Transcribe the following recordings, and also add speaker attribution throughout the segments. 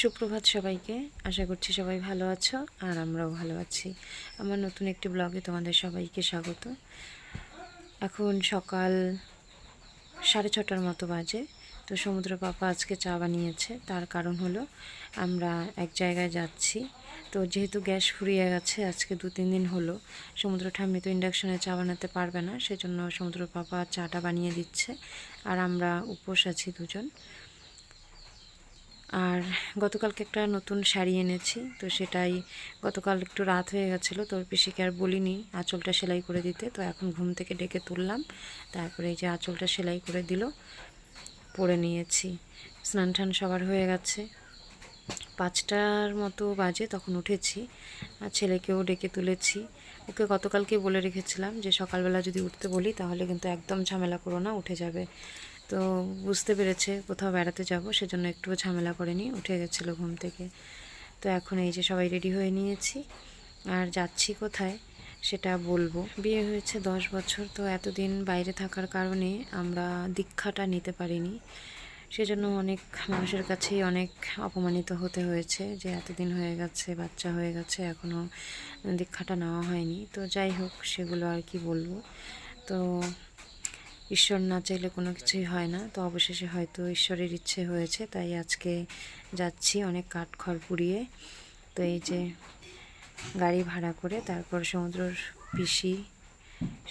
Speaker 1: সুপ্রভাত সবাইকে। আশা করছি সবাই ভালো আছো আর আমরাও ভালো আছি। আমার নতুন একটি ব্লগে তোমাদের সবাইকে স্বাগত। এখন সকাল সাড়ে ছটার মতো বাজে, তো সমুদ্র পাপা আজকে চা বানিয়েছে। তার কারণ হলো আমরা এক জায়গায় যাচ্ছি। তো যেহেতু গ্যাস ফুরিয়ে গেছে, আজকে দু তিন দিন হলো। সমুদ্র ঠাম্মি তো ইন্ডাকশনে চা বানাতে পারবে না, সেজন্য সমুদ্র পাপা চাটা বানিয়ে দিচ্ছে। আর আমরা উপোস আছি দুজন। আর গতকালকে একটা নতুন শাড়ি এনেছি, তো সেটাই গতকাল একটু রাত হয়ে গেছিল তোর পিসিকে আর বলিনি আঁচলটা সেলাই করে দিতে, তো এখন ঘুম থেকে ডেকে তুললাম, তারপরে এই যে আঁচলটা সেলাই করে দিল, পরে নিয়েছি। স্নান টান সবার হয়ে গেছে, পাঁচটার মতো বাজে তখন উঠেছি, আর ছেলেকেও ডেকে তুলেছি। ওকে গতকালকে বলে রেখেছিলাম যে সকালবেলা যদি উঠতে বলি তাহলে কিন্তু একদম ঝামেলা করো না, উঠে যাবে। তো বুঝতে পেরেছে কোথাও বেড়াতে যাব, সেজন্য একটুও ঝামেলা করেনি, উঠে গেছিল ঘুম থেকে। তো এখন এই যে সবাই রেডি হয়ে নিয়েছি। আর যাচ্ছি কোথায় সেটা বলব। বিয়ে হয়েছে দশ বছর, তো এতদিন বাইরে থাকার কারণে আমরা দীক্ষাটা নিতে পারিনি। সেজন্য অনেক মানুষের কাছেই অনেক অপমানিত হতে হয়েছে যে এতদিন হয়ে গেছে, বাচ্চা হয়ে গেছে এখনও দীক্ষাটা নেওয়া হয়নি। তো যাই হোক, সেগুলো আর কি বলব। তো ঈশ্বর না চাইলে কোনো কিছুই হয় না। তো অবশেষে হয়তো ঈশ্বরের ইচ্ছে হয়েছে, তাই আজকে যাচ্ছি অনেক কাঠ খড় পুড়িয়ে। তো এই যে গাড়ি ভাড়া করে, তারপর সমুদ্রর পিসি,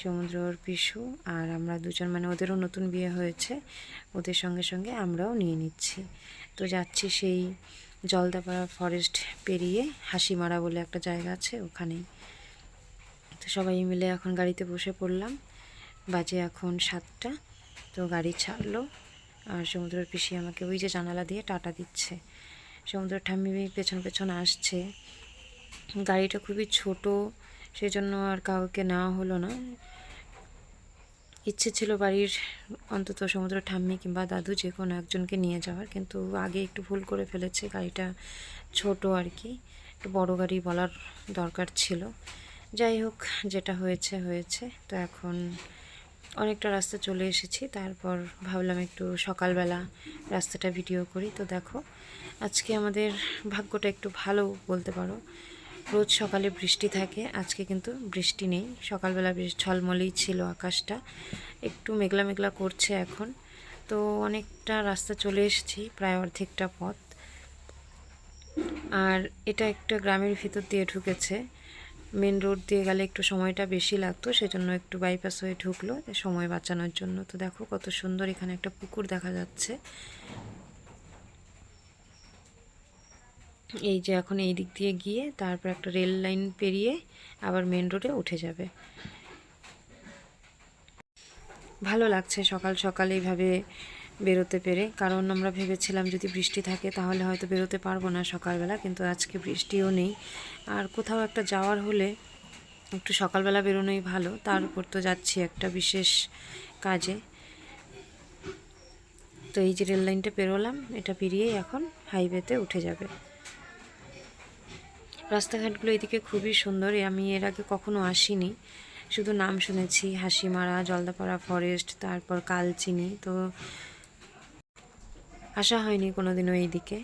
Speaker 1: সমুদ্রর পিসু আর আমরা দুজন মানে ওদেরও নতুন বিয়ে হয়েছে, ওদের সঙ্গে সঙ্গে আমরাও নিয়ে নিচ্ছি। তো যাচ্ছি সেই জলদাপাড়া ফরেস্ট পেরিয়ে হাসিমারা বলে একটা জায়গা আছে ওখানেই। তো সবাই মিলে এখন গাড়িতে বসে পড়লাম। বাজে এখন সাতটা, তো গাড়ি ছাড়লো। আর সমুদ্রের পিসি আমাকে ওই যে জানালা দিয়ে টাটা দিচ্ছে। সমুদ্রের ঠাম্মি পেছন পেছন আসছে। গাড়িটা খুবই ছোট, সেজন্য আর কাউকে নেওয়া হলো না। ইচ্ছে ছিল বাড়ির অন্তত সমুদ্র ঠাম্মি কিংবা দাদু যে কোনো একজনকে নিয়ে যাওয়ার, কিন্তু আগে একটু ভুল করে ফেলেছে। গাড়িটা ছোট আর কি, একটু বড় গাড়ি বলার দরকার ছিল। যাই হোক, যেটা হয়েছে হয়েছে। তো এখন অনেকটা রাস্তা চলে এসেছি। তারপর ভাবলাম একটু সকালবেলা রাস্তাটা ভিডিও করি। তো দেখো, আজকে আমাদের ভাগ্যটা একটু ভালো বলতে পারো। রোজ সকালে বৃষ্টি থাকে, আজকে কিন্তু বৃষ্টি নেই। সকালবেলা বেশ ঝলমলেই ছিল আকাশটা। একটু মেঘলা মেঘলা করছে এখন। তো অনেকটা রাস্তা চলে এসেছি, প্রায় অর্ধেকটা পথ। আর এটা একটা গ্রামের ভিতর দিয়ে ঢুকেছে। মেন রোড দিয়ে গেলে একটু সময়টা বেশি লাগতো, সেজন্য একটু বাইপাস হয়ে ঢুকলো সময় বাঁচানোর জন্য। তো দেখো কত সুন্দর এখানে একটা পুকুর দেখা যাচ্ছে। এই যে এখন এই দিক দিয়ে গিয়ে তারপর একটা রেল লাইন পেরিয়ে আবার মেন রোডে উঠে যাবে। ভালো লাগছে সকাল সকাল এইভাবে বেরোতে পেরে। কারণ আমরা ভেবেছিলাম যদি বৃষ্টি থাকে তাহলে হয়তো বেরোতে পারব না সকালবেলা, কিন্তু আজকে বৃষ্টিও নেই। আর কোথাও একটা যাওয়ার হলে একটু সকালবেলা বেরোনোই ভালো। তার উপর তো যাচ্ছি একটা বিশেষ কাজে। তো এই যে রেল লাইনটা পেরোলাম, এটা পেরিয়েই এখন হাইওয়েতে উঠে যাবে। রাস্তাঘাটগুলো এদিকে খুবই সুন্দর আমি এর আগে কখনো আসিনি। শুধু নাম শুনেছি, হাসিমারা, জলদাপাড়া ফরেস্ট, তারপর কালচিনি। তো আসা হয়নি কোনোদিনও এইদিকে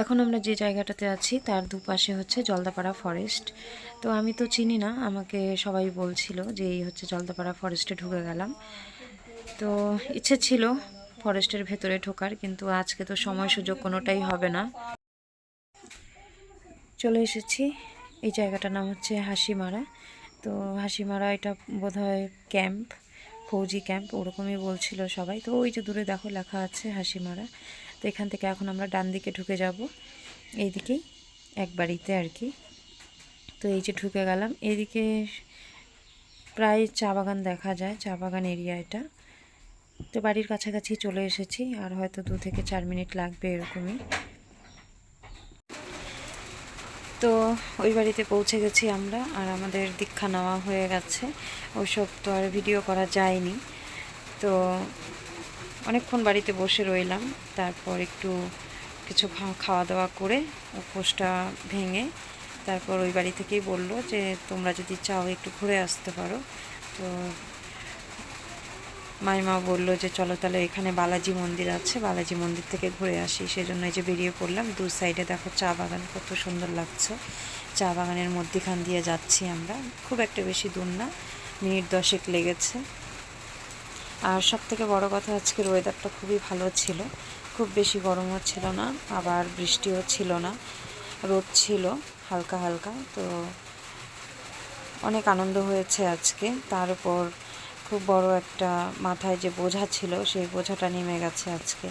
Speaker 1: এখন আমরা যে জায়গাটাতে আছি, তার দুপাশে হচ্ছে জলদাপাড়া ফরেস্ট তো আমি তো চিনি না, আমাকে সবাই বলছিল যে এই হচ্ছে জলদাপাড়া ফরেস্টে ঢুকে গেলাম। তো ইচ্ছে ছিল ফরেস্টের ভেতরে ঢোকার, কিন্তু আজকে তো সময় সুযোগ কোনোটাই হবে না। চলে এসেছি। এই জায়গাটার নাম হচ্ছে হাসিমারা। তো হাসিমারা এটা বোধহয় ক্যাম্প ফৌজি ক্যাম্প, ওরকমই বলছিল সবাই। তো ওই যে দূরে দেখো লেখা আছে হাসিমারা তো এখান থেকে এখন আমরা ডান দিকে ঢুকে যাব। এই দিকেই এক বাড়িতে আর কি। তো এই যে ঢুকে গেলাম। এদিকে প্রায় চা বাগান দেখা যায়, চা বাগান এরিয়া এটা। তো বাড়ির কাছাকাছি চলে এসেছি, আর হয়তো দু থেকে চার মিনিট লাগবে এরকমই। তো ওই বাড়িতে পৌঁছে গেছি আমরা, আর আমাদের দীক্ষা নেওয়া হয়ে গেছে। ওইসব তো আর ভিডিও করা যায়নি। তো অনেকক্ষণ বাড়িতে বসে রইলাম, তারপর একটু কিছু খাওয়া দাওয়া করে উপোসটা ভেঙে তারপর ওই বাড়ি থেকেই বলল যে, তোমরা যদি চাও একটু ঘুরে আসতে পারো। তো মাইমা বলল যে, চলো তাহলে এখানে বালাজি মন্দির আছে। বালাজি মন্দির থেকে ঘুরে আসি। সেজন্য এই যে বেরিয়ে পড়লাম দু সাইডে দেখো চা বাগান, কত সুন্দর লাগছে। চা বাগানের মধ্যিখান দিয়ে যাচ্ছি আমরা। খুব একটা বেশি দূর না, মিনিট দশেক লেগেছে। আর সব থেকে বড় কথা আজকের ওয়েদারটা খুবই ভালো ছিল। খুব বেশি গরমও ছিল না, আবার বৃষ্টিও ছিল না। রোদ ছিল হালকা হালকা, তো অনেক আনন্দ হয়েছে আজকে। তার উপর খুব বড় একটা মাথায় যে বোঝা ছিল, সেই বোঝাটা নেমে গেছে আজকে।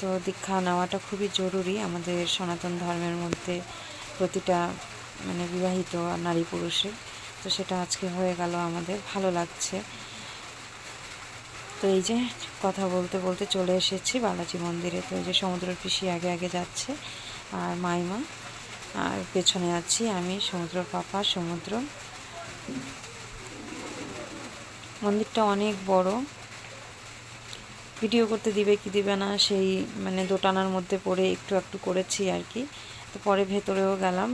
Speaker 1: তো দীক্ষা নেওয়াটা খুবই জরুরি আমাদের সনাতন ধর্মের মধ্যে প্রতিটা মানে বিবাহিত নারী পুরুষের। তো সেটা আজকে হয়ে গেল আমাদের, ভালো লাগছে। তো এই যে কথা বলতে বলতে চলে এসেছি বালাজি মন্দিরে। তো এই যে সমুদ্রের পিসি আগে আগে যাচ্ছে, আর মাইমা, আর পেছনে আছি আমি, সমুদ্র পাপা, সমুদ্র মন্দিরটা অনেক বড়। ভিডিও করতে দিবে কি দিবে না, সেই মানে দোটানার মধ্যে পড়ে একটু একটু করেছি আর কি। তো পরে ভেতরেও গেলাম।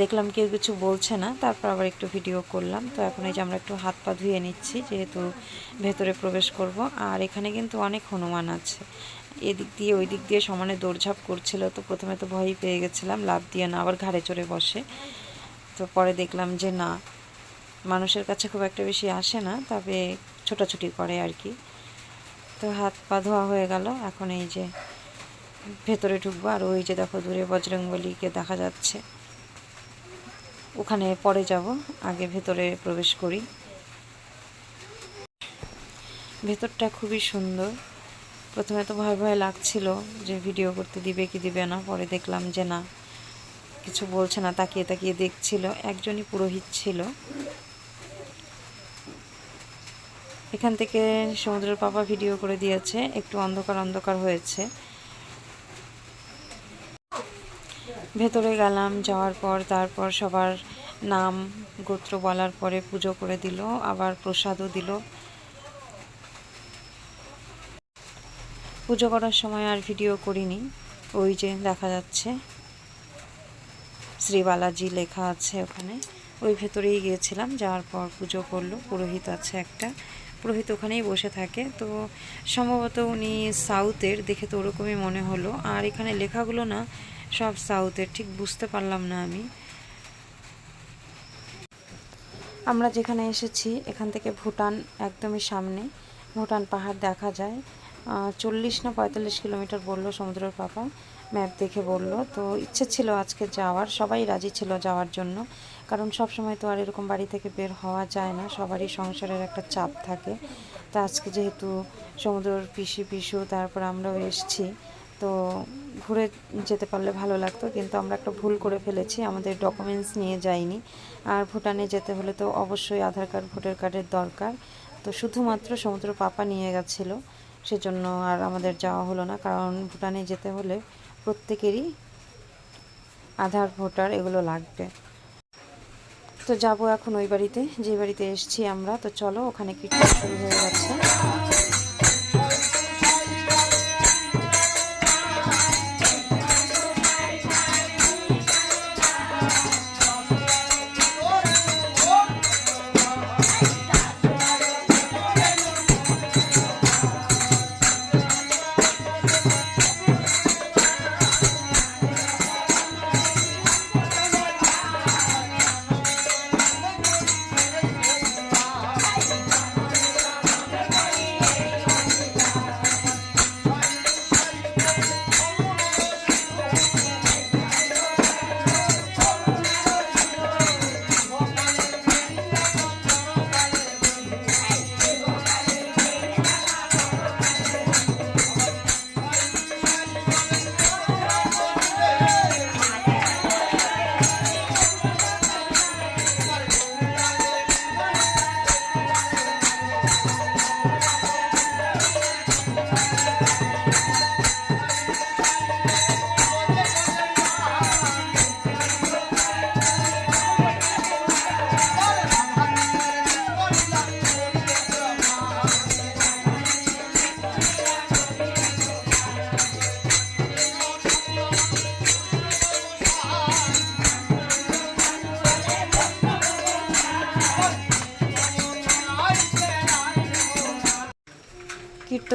Speaker 1: দেখলাম কেউ কিছু বলছে না, তারপর আবার একটু ভিডিও করলাম। তো এখন এই যে আমরা একটু হাত পা ধুয়ে নিচ্ছি, যেহেতু ভেতরে প্রবেশ করব। আর এখানে কিন্তু অনেক হনুমান আছে। এদিক দিয়ে ওই দিক দিয়ে সমানে দৌড়ঝাঁপ করছিল, তো প্রথমে তো ভয়ই পেয়ে গেছিলাম লাভ দিয়ে না, আবার ঘাড়ে চড়ে বসে। তো পরে দেখলাম যে না মানুষের কাছে খুব একটা বেশি আসে না, তবে ছোটাছুটি করে আর কি। তো হাত পা ধোয়া হয়ে গেল, এখন এই যে ভেতরে ঢুকবো, আর ওই যে দেখো দূরে বজরংবলীকে দেখা যাচ্ছে। ওখানে পরে যাব, আগে ভেতরে প্রবেশ করি। ভেতরটা খুবই সুন্দর। প্রথমে তো ভয় ভয় লাগছিল যে ভিডিও করতে দিবে কি দিবে না, পরে দেখলাম যে না, কিছু বলছে না, তাকিয়ে তাকিয়ে দেখছিল, একজনই পুরোহিত ছিল। এখান থেকে সমুদ্রের পাপা ভিডিও করে দিয়েছে, একটু অন্ধকার অন্ধকার হয়েছে। ভেতরে গেলাম, যাওয়ার পর তারপর সবার নাম, গোত্র বলার পরে পুজো করে দিল, আবার প্রসাদও দিল। পুজো করার সময় আর ভিডিও করিনি, ওই যে দেখা যাচ্ছে। শ্রী বালাজি লেখা আছে ওখানে। ওই ভেতরেই গিয়েছিলাম, যাওয়ার পর পুজো করল, পুরোহিত আছে একটা। পুরোহিত ওখানেই বসে থাকে। তো সম্ভবত উনি সাউথের, দেখে তো ওরকমই মনে হলো। আর এখানে লেখাগুলো না সব সাউথের, ঠিক বুঝতে পারলাম না আমি। আমরা যেখানে এসেছি, এখান থেকে ভুটান একদমই সামনে। ভুটান পাহাড় দেখা যায়। চল্লিশ না পঁয়তাল্লিশ কিলোমিটার বলল সমুদ্রের পাপা ম্যাপ দেখে বলল। তো ইচ্ছে ছিল আজকে যাওয়ার, সবাই রাজি ছিল যাওয়ার জন্য। কারণ সব সময় তো আর এরকম বাড়ি থেকে বের হওয়া যায় না, সবারই সংসারের একটা চাপ থাকে। তো আজকে যেহেতু সমুদ্রের পিসি পিসু, তারপর আমরাও এসছি, তো ঘুরে যেতে পারলে ভালো লাগতো, কিন্তু আমরা একটা ভুল করে ফেলেছি, আমাদের ডকুমেন্টস নিয়ে যাইনি। আর ভুটানে যেতে হলে তো অবশ্যই আধার কার্ড, ভোটার কার্ডের দরকার। তো শুধুমাত্র সমুদ্র পাপা নিয়ে গেছিল, সেজন্য আর আমাদের যাওয়া হলো না, কারণ ভুটানে যেতে হলে প্রত্যেকেরই আধার, ভোটার এগুলো লাগবে। তো যাব এখন ওই বাড়িতে, যে বাড়িতে এসছি আমরা, তো চলো ওখানে কীর্তন শুরু হয়ে গেছে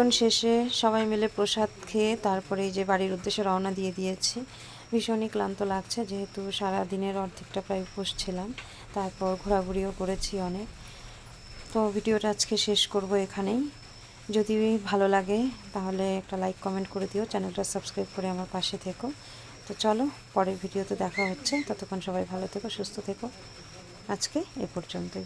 Speaker 1: অনুষ্ঠান শেষে সবাই মিলে প্রসাদ খেয়ে তারপরে যে বাড়ির উদ্দেশ্যে রওনা দিয়ে দিয়েছি। ভীষণই ক্লান্ত লাগছে, যেহেতু সারা দিনের অর্ধেকটা প্রায় উপোস ছিলাম। তারপর ঘোরাঘুরিও করেছি অনেক। তো ভিডিওটা আজকে শেষ করব এখানেই। যদি ভালো লাগে, তাহলে একটা লাইক, কমেন্ট করে দিও। চ্যানেলটা সাবস্ক্রাইব করে আমার পাশে থেকো। তো চলো, পরের ভিডিওতে দেখা হচ্ছে। ততক্ষণ সবাই ভালো থেকো, সুস্থ থেকো। আজকে এ পর্যন্তই।